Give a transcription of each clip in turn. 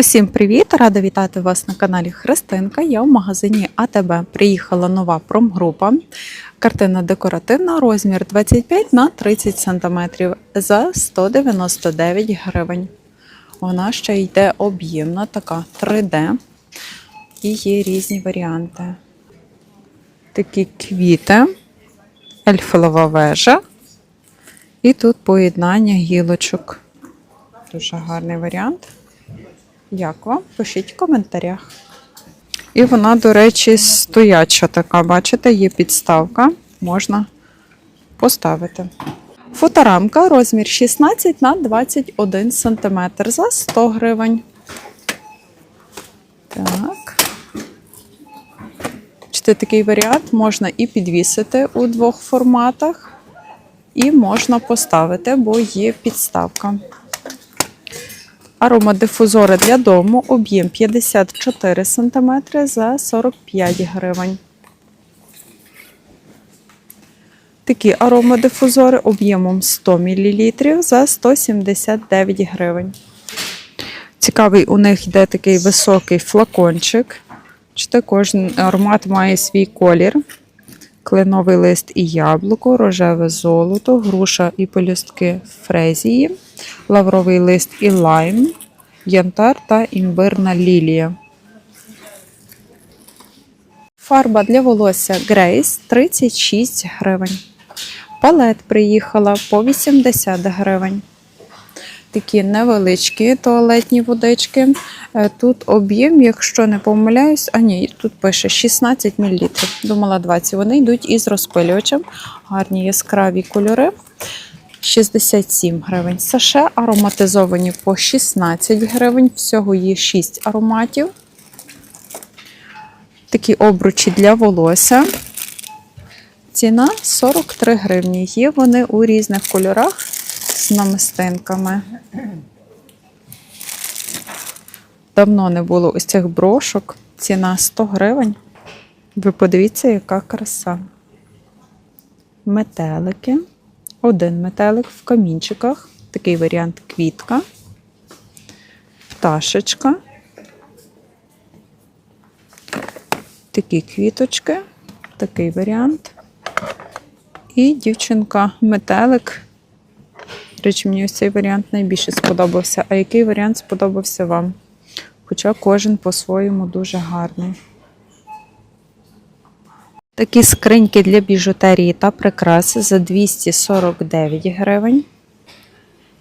Усім привіт! Рада вітати вас на каналі Христинка. Я в магазині АТБ. Приїхала нова промгрупа. Картина декоративна, розмір 25 на 30 см за 199 гривень. Вона ще йде об'ємна, така 3D. І є різні варіанти. Такі квіти, ельфелова вежа. І тут поєднання гілочок. Дуже гарний варіант. Як вам? Пишіть в коментарях. І вона, до речі, стояча така, бачите, є підставка, можна поставити. Фоторамка розмір 16 на 21 см за 100 гривень. Так. Бачите, такий варіант можна і підвісити у двох форматах, і можна поставити, бо є підставка. Аромадифузори для дому, об'єм 54 см за 45 гривень. Такі аромадифузори об'ємом 100 мл за 179 гривень. Цікавий у них йде такий високий флакончик. Кожен аромат має свій колір. Кленовий лист і яблуко, рожеве золото, груша і пелюстки фрезії, лавровий лист і лайм, янтар та імбирна лілія. Фарба для волосся Grace 36 гривень. Палет приїхала по 80 гривень. Такі невеличкі туалетні водички. Е, Тут об'єм, якщо не помиляюсь, а ні, тут пише 16 мл. Думала 20. Вони йдуть із розпилювачем. Гарні яскраві кольори. 67 гривень. Саше ароматизовані по 16 гривень. Всього є 6 ароматів. Такі обручі для волосся. Ціна 43 гривні. Є вони у різних кольорах з намистинками. Давно не було ось цих брошок. Ціна 100 гривень. Ви подивіться, яка краса. Метелики. Один метелик в камінчиках. Такий варіант квітка. Пташечка. Такі квіточки. Такий варіант. І дівчинка метелик. До речі, мені ось цей варіант найбільше сподобався. А який варіант сподобався вам? Хоча кожен по-своєму дуже гарний. Такі скриньки для біжутерії та прикраси за 249 гривень.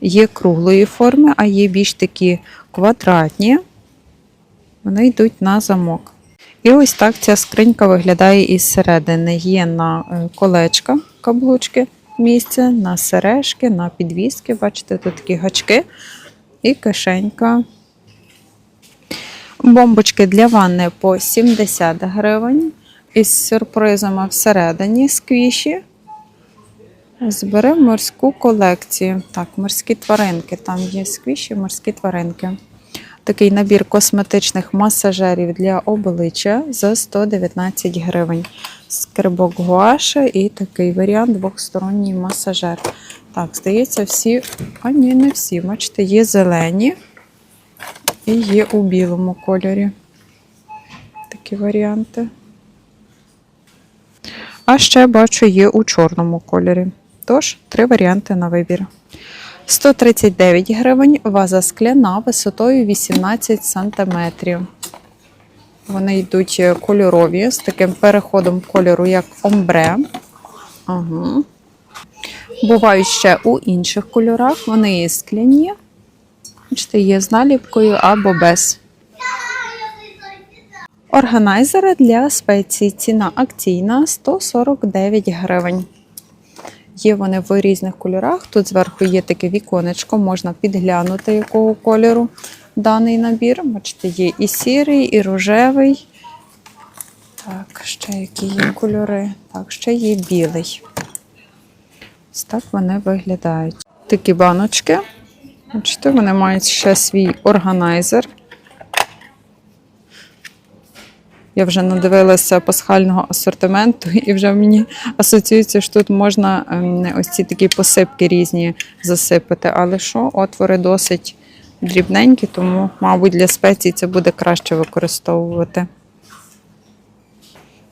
Є круглої форми, а є більш такі квадратні. Вони йдуть на замок. І ось так ця скринька виглядає із середини. Є на е, колечка каблучки місце, на сережки, на підвіски. Бачите, тут такі гачки і кишенька. Бомбочки для ванни по 70 гривень. Із сюрпризами всередині сквіші. Збери морську колекцію. Так, морські тваринки. Там є сквіші, морські тваринки. Такий набір косметичних масажерів для обличчя за 119 гривень. Скрибок гуаша і такий варіант двохсторонній масажер. Так, здається, всі, а ні, не всі. Бачите, є зелені і є у білому кольорі. Такі варіанти. А ще бачу, є у чорному кольорі. Тож, три варіанти на вибір. 139 гривень, ваза скляна висотою 18 см. Вони йдуть кольорові з таким переходом кольору, як омбре. Ага. Бувають ще у інших кольорах. Вони є скляні. Бачите, є з наліпкою або без. Органайзери для спецій. Ціна акційна 149 гривень. Є вони в різних кольорах. Тут зверху є таке віконечко, можна підглянути, якого кольору даний набір. Бачите, є і сірий, і рожевий. Так, ще які є кольори. Так, ще є білий. Ось так вони виглядають. Такі баночки. Бачите, вони мають ще свій органайзер. Я вже надивилася пасхального асортименту, і вже мені асоціюється, що тут можна ем, ось ці такі посипки різні засипати. Але що, отвори досить дрібненькі, тому, мабуть, для спецій це буде краще використовувати.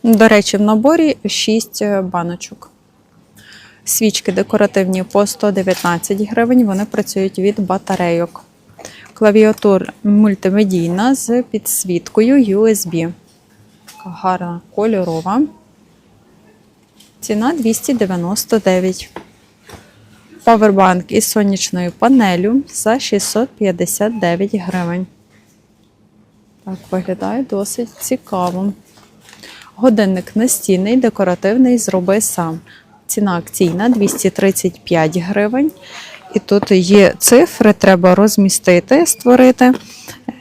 До речі, в наборі 6 баночок. Свічки декоративні по 119 гривень, вони працюють від батарейок. Клавіатур мультимедійна з підсвіткою USB. Гарна кольорова. Ціна 299. Павербанк із сонячною панелю за 659 гривень. Так, виглядає досить цікаво. Годинник настінний, декоративний, зроби сам. Ціна акційна 235 гривень. І тут є цифри, треба розмістити, створити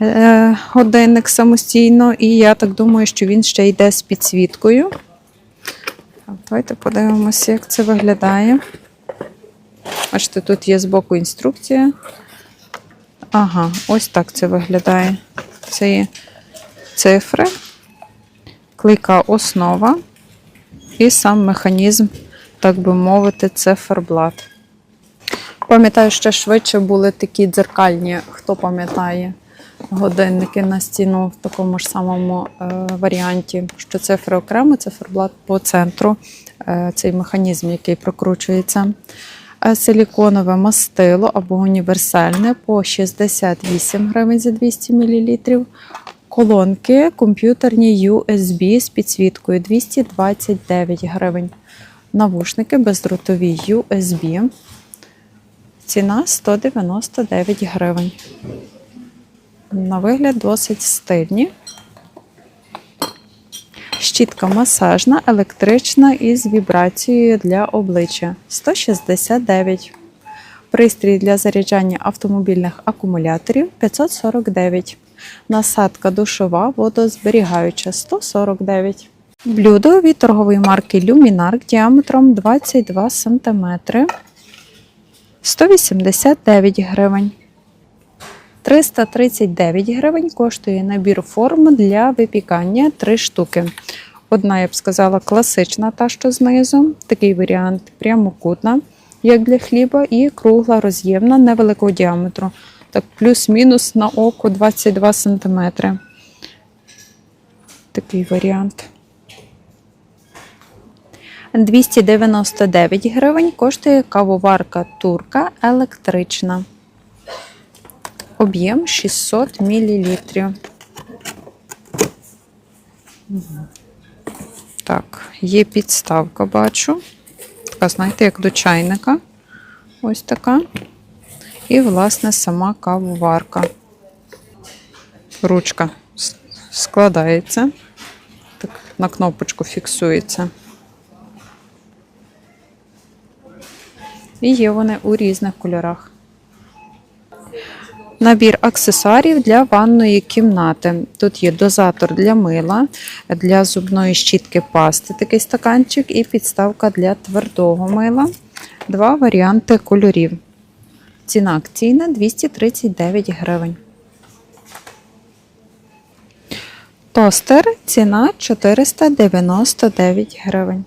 е, годинник самостійно. І я так думаю, що він ще йде з підсвіткою. Давайте подивимося, як це виглядає. Бачите, тут є збоку інструкція. Ага, ось так це виглядає. Це є цифри, клейка основа і сам механізм, так би мовити, циферблат. Пам'ятаю, ще швидше були такі дзеркальні, хто пам'ятає, годинники на стіну в такому ж самому е, варіанті, що цифри окремо, циферблат по центру, е, цей механізм, який прокручується. Е, Силіконове мастило або універсальне по 68 гривень за 200 мл. Колонки комп'ютерні USB з підсвіткою 229 гривень. Навушники бездротові USB. Ціна 199 гривень. На вигляд досить стильні. Щітка масажна, електрична із вібрацією для обличчя 169. Пристрій для заряджання автомобільних акумуляторів 549. Насадка душова водозберігаюча 149. Блюдо від торгової марки Luminark діаметром 22 см 189 гривень. 339 гривень коштує набір форм для випікання 3 штуки. Одна, я б сказала, класична, та що знизу. Такий варіант прямокутна, як для хліба, і кругла роз'ємна невеликого діаметру. Так, плюс-мінус на око 22 см. Такий варіант. 299 гривень коштує кавоварка турка електрична. Об'єм 600 мл. Так, є підставка, бачу. Така, знаєте, як до чайника. Ось така. І, власне, сама кавоварка. Ручка складається. Так, на кнопочку фіксується. І є вони у різних кольорах. Набір аксесуарів для ванної кімнати. Тут є дозатор для мила, для зубної щітки пасти, такий стаканчик, і підставка для твердого мила. Два варіанти кольорів. Ціна акційна 239 гривень. Тостер ціна 499 гривень.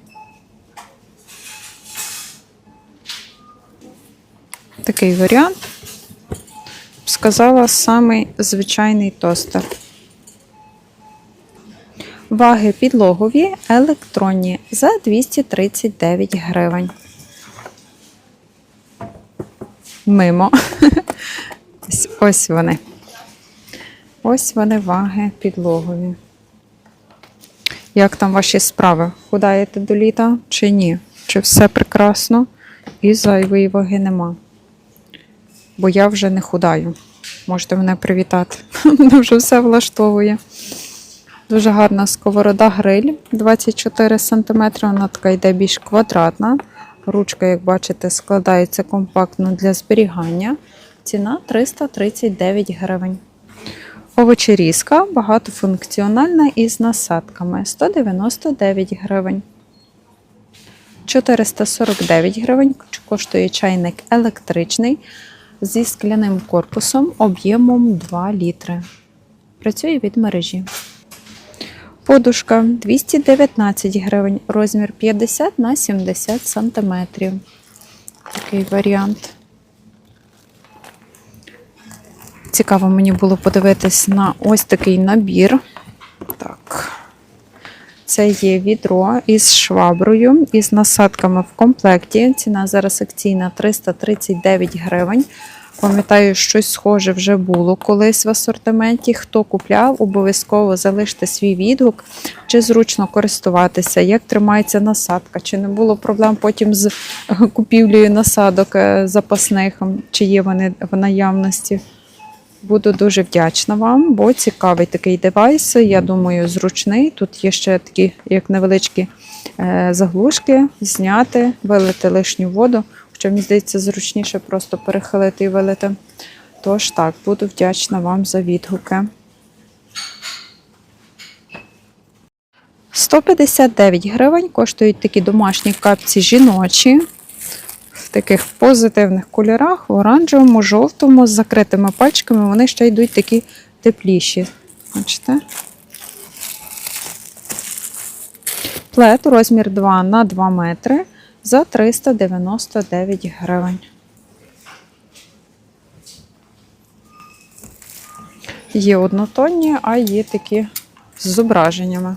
Такий варіант. Сказала самий звичайний тостер. Ваги підлогові електронні за 239 гривень. Мимо. Ось, вони. Ось вони ваги підлогові. Як там ваші справи? Худаєте до літа чи ні? Чи все прекрасно і зайвої ваги нема? Бо я вже не худаю. Можете мене привітати. Мене вже все влаштовує. Дуже гарна сковорода гриль 24 см. Вона така йде більш квадратна. Ручка, як бачите, складається компактно для зберігання. Ціна 339 гривень. Овочерізка багатофункціональна із насадками 199 гривень. 449 гривень коштує чайник електричний зі скляним корпусом об'ємом 2 літри. Працює від мережі. Подушка 219 гривень, розмір 50 на 70 сантиметрів. Такий варіант. Цікаво мені було подивитись на ось такий набір. Це є відро із шваброю, із насадками в комплекті. Ціна зараз акційна 339 гривень. Пам'ятаю, щось схоже вже було колись в асортименті. Хто купляв, обов'язково залиште свій відгук, чи зручно користуватися, як тримається насадка, чи не було проблем потім з купівлею насадок е, запасних, чи є вони в наявності. Буду дуже вдячна вам, бо цікавий такий девайс. Я думаю, зручний. Тут є ще такі, як невеличкі е, заглушки, зняти, вилити лишню воду. Хоча мені здається, зручніше просто перехилити і вилити. Тож так, буду вдячна вам за відгуки. 159 гривень коштують такі домашні капці жіночі таких позитивних кольорах, в оранжевому, жовтому, з закритими пальчиками. Вони ще йдуть такі тепліші. Бачите? Плет розмір 2 на 2 метри за 399 гривень. Є однотонні, а є такі з зображеннями.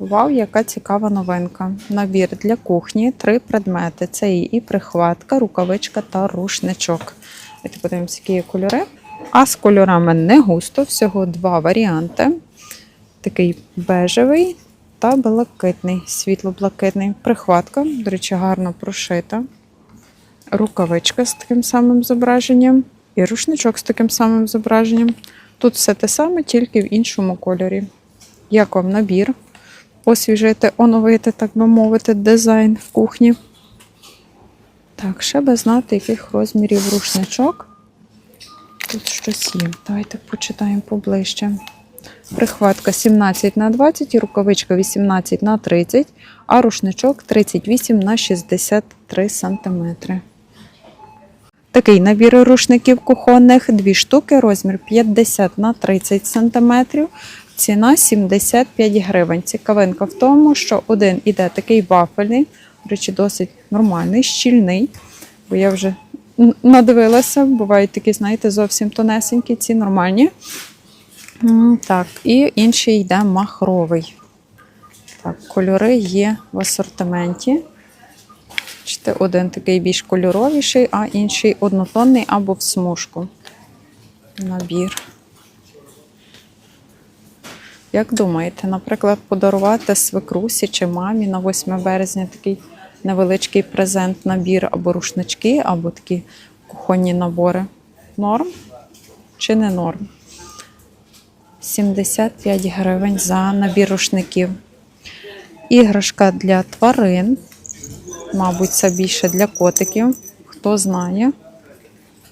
Вау, яка цікава новинка. Набір для кухні, три предмети. Це і прихватка, рукавичка та рушничок. Давайте подивимося, які є кольори. А з кольорами не густо, всього два варіанти. Такий бежевий та блакитний, світло-блакитний. Прихватка, до речі, гарно прошита. Рукавичка з таким самим зображенням. І рушничок з таким самим зображенням. Тут все те саме, тільки в іншому кольорі. Як вам набір? Освіжити, оновити, так би мовити, дизайн в кухні. Так, ще би знати, яких розмірів рушничок. Тут щось є. Давайте почитаємо поближче. Прихватка 17 на 20 і рукавичка 18 на 30, а рушничок 38 на 63 см. Такий набір рушників кухонних, дві штуки, розмір 50 на 30 см. Ціна 75 гривень. Цікавинка в тому, що один іде такий вафельний, до речі, досить нормальний, щільний, бо я вже надивилася, бувають такі, знаєте, зовсім тонесенькі, ці нормальні. Так, і інший йде махровий. Так, кольори є в асортименті. Бачите, один такий більш кольоровіший, а інший однотонний або в смужку. Набір. Як думаєте, наприклад, подарувати свекрусі чи мамі на 8 березня такий невеличкий презент, набір або рушнички, або такі кухонні набори? Норм чи не норм? 75 гривень за набір рушників. Іграшка для тварин. Мабуть, це більше для котиків. Хто знає.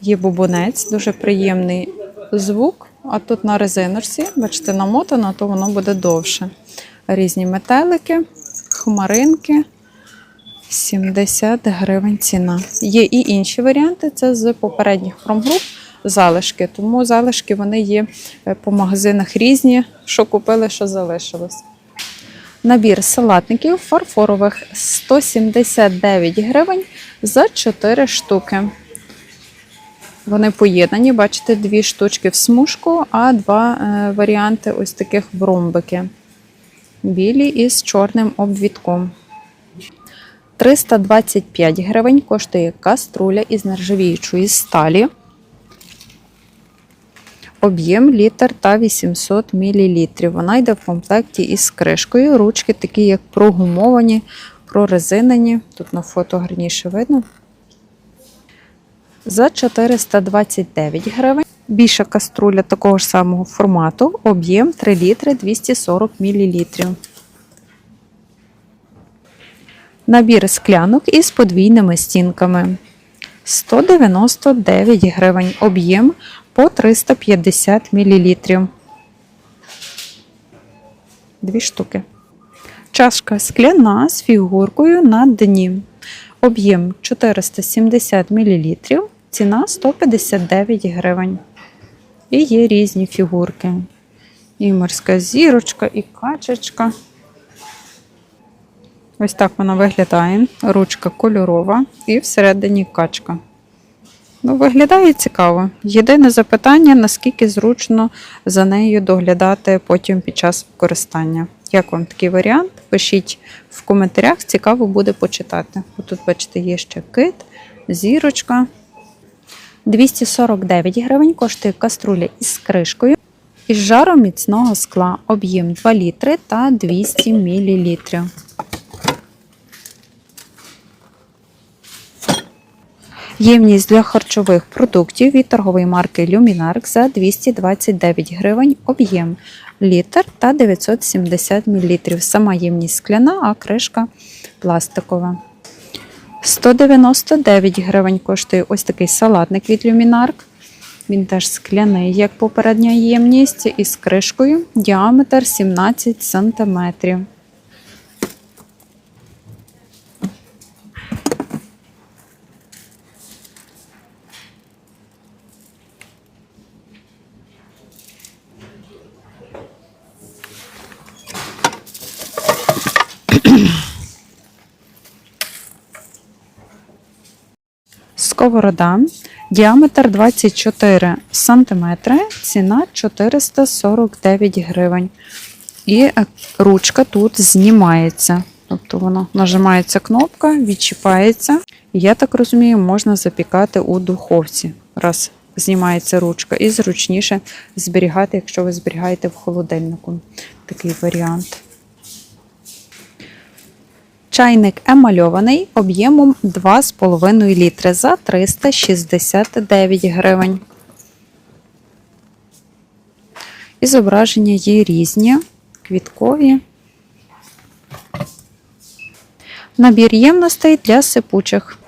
Є бубонець, дуже приємний звук. А тут на резиночці, бачите, намотано, то воно буде довше. Різні метелики, хмаринки. 70 гривень ціна. Є і інші варіанти, це з попередніх промгруп залишки. Тому залишки вони є е, по магазинах різні, що купили, що залишилось. Набір салатників фарфорових 179 гривень за 4 штуки. Вони поєднані, бачите, дві штучки в смужку, а два е, варіанти ось таких в ромбики. Білі із чорним обвідком. 325 гривень коштує каструля із нержавіючої сталі. Об'єм літр та 800 мл. Вона йде в комплекті із кришкою. Ручки такі, як прогумовані, прорезинені. Тут на фото гарніше видно. За 429 гривень. Більша каструля такого ж самого формату. Об'єм 3 літри 240 мл. Набір склянок із подвійними стінками. 199 гривень. Об'єм по 350 мл. Дві штуки. Чашка скляна з фігуркою на дні. Об'єм 470 мл. Ціна 159 гривень. І є різні фігурки. І морська зірочка, і качечка. Ось так вона виглядає. Ручка кольорова і всередині качка. Ну, виглядає цікаво. Єдине запитання, наскільки зручно за нею доглядати потім під час використання. Як вам такий варіант? Пишіть в коментарях, цікаво буде почитати. Тут, бачите, є ще кит, зірочка. 249 гривень коштує каструля із кришкою із жаром міцного скла, об'єм 2 літри та 200 мл. Ємність для харчових продуктів від торгової марки Luminark за 229 гривень, об'єм літр та 970 мл. Сама ємність скляна, а кришка пластикова. 199 гривень коштує ось такий салатник від Luminark. Він теж скляний, як попередня ємність, із кришкою, діаметр 17 см. Сковорода, діаметр 24 см, ціна 449 гривень. І е, ручка тут знімається. Тобто воно нажимається кнопка, відчіпається. Я так розумію, можна запікати у духовці. Раз знімається ручка, і зручніше зберігати, якщо ви зберігаєте в холодильнику. Такий варіант. Чайник емальований об'ємом 2,5 літри за 369 гривень. І зображення є різні, квіткові. Набір ємностей для сипучих.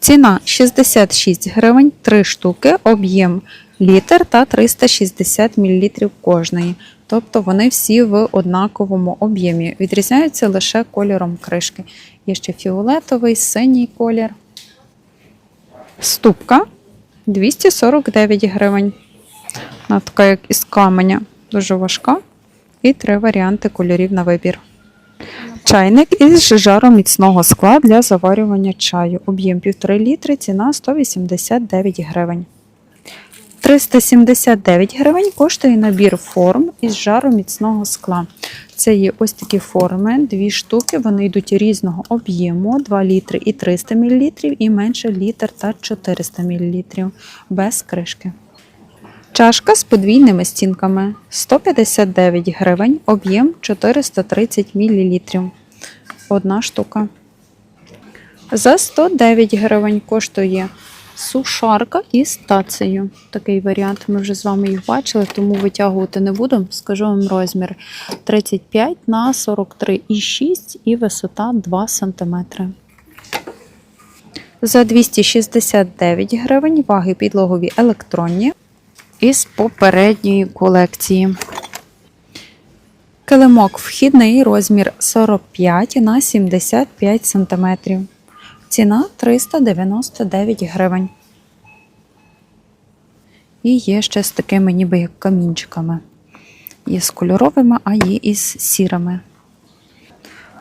Ціна 66 гривень, 3 штуки, об'єм літр та 360 мл кожної. Тобто вони всі в однаковому об'ємі. Відрізняються лише кольором кришки. Є ще фіолетовий, синій колір. Ступка 249 гривень. Вона така, як із каменя, дуже важка. І три варіанти кольорів на вибір. Чайник із жаром міцного скла для заварювання чаю. Об'єм 1,5 літри, ціна 189 гривень. 379 гривень коштує набір форм із жару міцного скла. Це є ось такі форми, дві штуки, вони йдуть різного об'єму, 2 літри і 300 мл, і менше літр та 400 мл, без кришки. Чашка з подвійними стінками 159 гривень, об'єм 430 мл. Одна штука. За 109 гривень коштує сушарка із тацею. Такий варіант. Ми вже з вами їх бачили, тому витягувати не буду. Скажу вам розмір 35 на 43,6 і висота 2 см. За 269 гривень ваги підлогові електронні із попередньої колекції. Килимок вхідний розмір 45 на 75 см. Ціна 399 гривень. І є ще з такими ніби як камінчиками. Є з кольоровими, а є із сірими.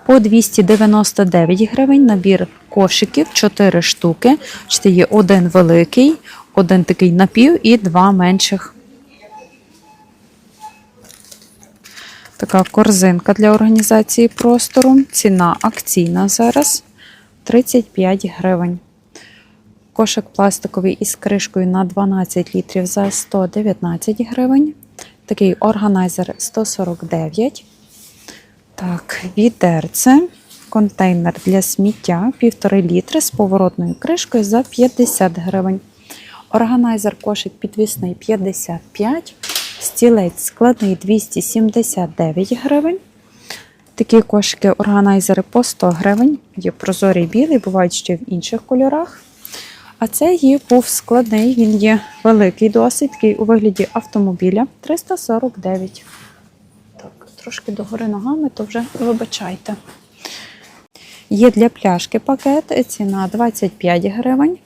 По 299 гривень набір кошиків 4 штуки. Бачите, є один великий, один такий напів і два менших. Така корзинка для організації простору. Ціна акційна зараз 35 гривень. Кошик пластиковий із кришкою на 12 літрів за 119 гривень. Такий органайзер 149. Так, відерце. Контейнер для сміття 1,5 літри з поворотною кришкою за 50 гривень. Органайзер кошик підвісний 55. Стілець складний 279 гривень. Такі кошики органайзери по 100 гривень. Є прозорий білий, бувають ще в інших кольорах. А це є був складний, він є великий, досить такий у вигляді автомобіля 349. Так, трошки догори ногами, то вже вибачайте. Є для пляшки пакет, ціна 25 гривень,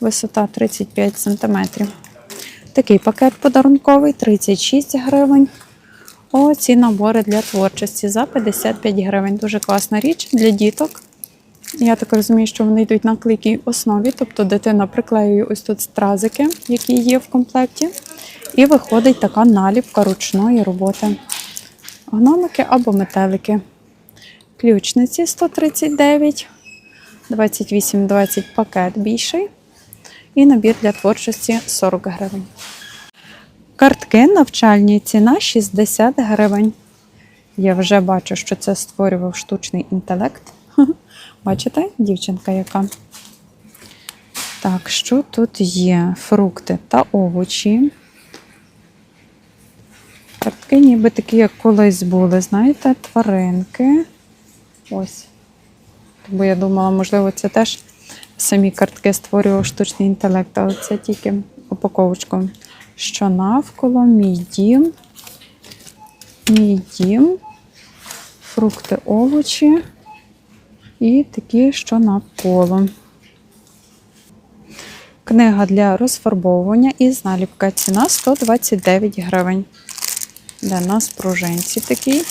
висота 35 см. Такий пакет подарунковий 36 гривень. О, ці набори для творчості за 55 гривень. Дуже класна річ для діток. Я так розумію, що вони йдуть на клейкій основі, тобто дитина приклеює ось тут стразики, які є в комплекті, і виходить така наліпка ручної роботи. Гномики або метелики. Ключниці 139, 28-20 пакет більший. І набір для творчості 40 гривень. Картки навчальні ціна 60 гривень. Я вже бачу, що це створював штучний інтелект. Бачите, дівчинка яка? Так, що тут є? Фрукти та овочі. Картки ніби такі, як колись були, знаєте, тваринки. Ось. Бо я думала, можливо, це теж самі картки створював штучний інтелект, але це тільки упаковочку. Що навколо, мій дім, мій дім, фрукти, овочі і такі, що навколо. Книга для розфарбовування із наліпка. Ціна 129 гривень. Для нас пружинці такі.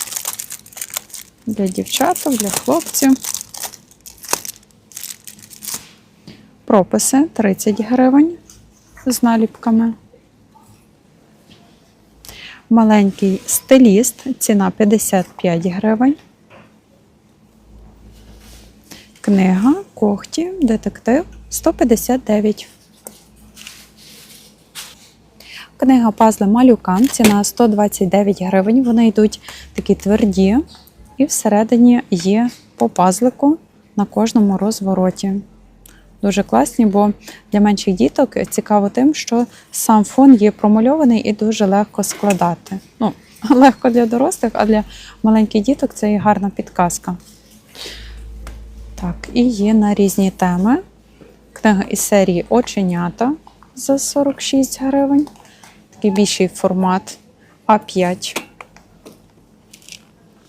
Для дівчаток, для хлопців. Прописи 30 гривень з наліпками. Маленький стиліст, ціна 55 гривень. Книга Когті, детектив 159. Книга пазли малюкам, ціна 129 гривень. Вони йдуть такі тверді, і всередині є по пазлику на кожному розвороті. Дуже класні, бо для менших діток цікаво тим, що сам фон є промальований і дуже легко складати. Ну, легко для дорослих, а для маленьких діток це і гарна підказка. Так, і є на різні теми. Книга із серії Оченята за 46 гривень. Такий більший формат А5.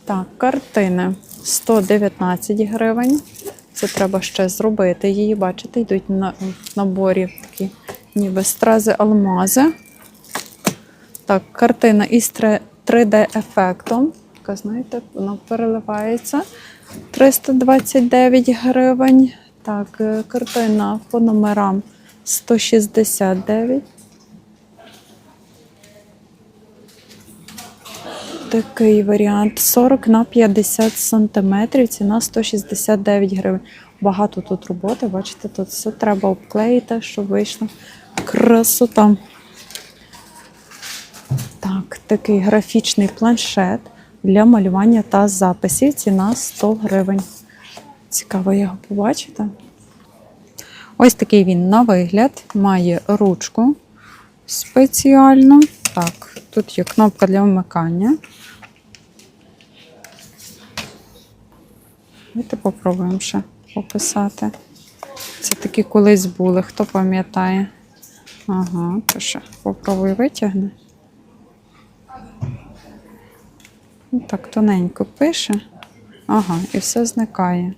Так, картини 119 гривень. Це треба ще зробити її. Бачите, йдуть на наборі такі ніби стрази алмази. Так, картина із 3D-ефектом. Така, знаєте, вона переливається. 329 гривень. Так, е, картина по номерам 169. Такий варіант 40 на 50 сантиметрів, ціна 169 гривень. Багато тут роботи, бачите, тут все треба обклеїти, щоб вийшло красота. Так, такий графічний планшет для малювання та записів. Ціна 100 гривень. Цікаво його побачити. Ось такий він на вигляд, має ручку спеціальну. Так, тут є кнопка для вмикання. Давайте попробуємо ще описати. Це такі колись були, хто пам'ятає. Ага, то ще попробуй витягни. Ну, Так, тоненько пише. Ага, і все зникає.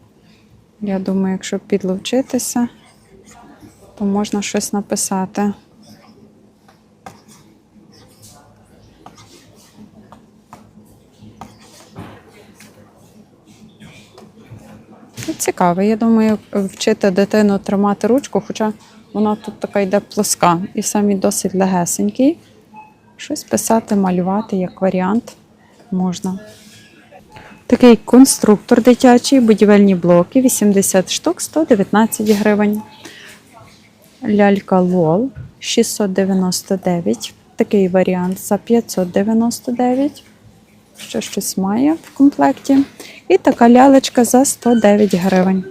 Я думаю, якщо підловчитися, то можна щось написати. Цікаво. Я думаю, вчити дитину тримати ручку, хоча вона тут така йде плоска і самі досить легесенький. Щось писати, малювати як варіант можна. Такий конструктор дитячий, будівельні блоки, 80 штук, 119 гривень. Лялька Лол 699. Такий варіант за 599. Ще щось має в комплекті. І така лялечка за 109 гривень.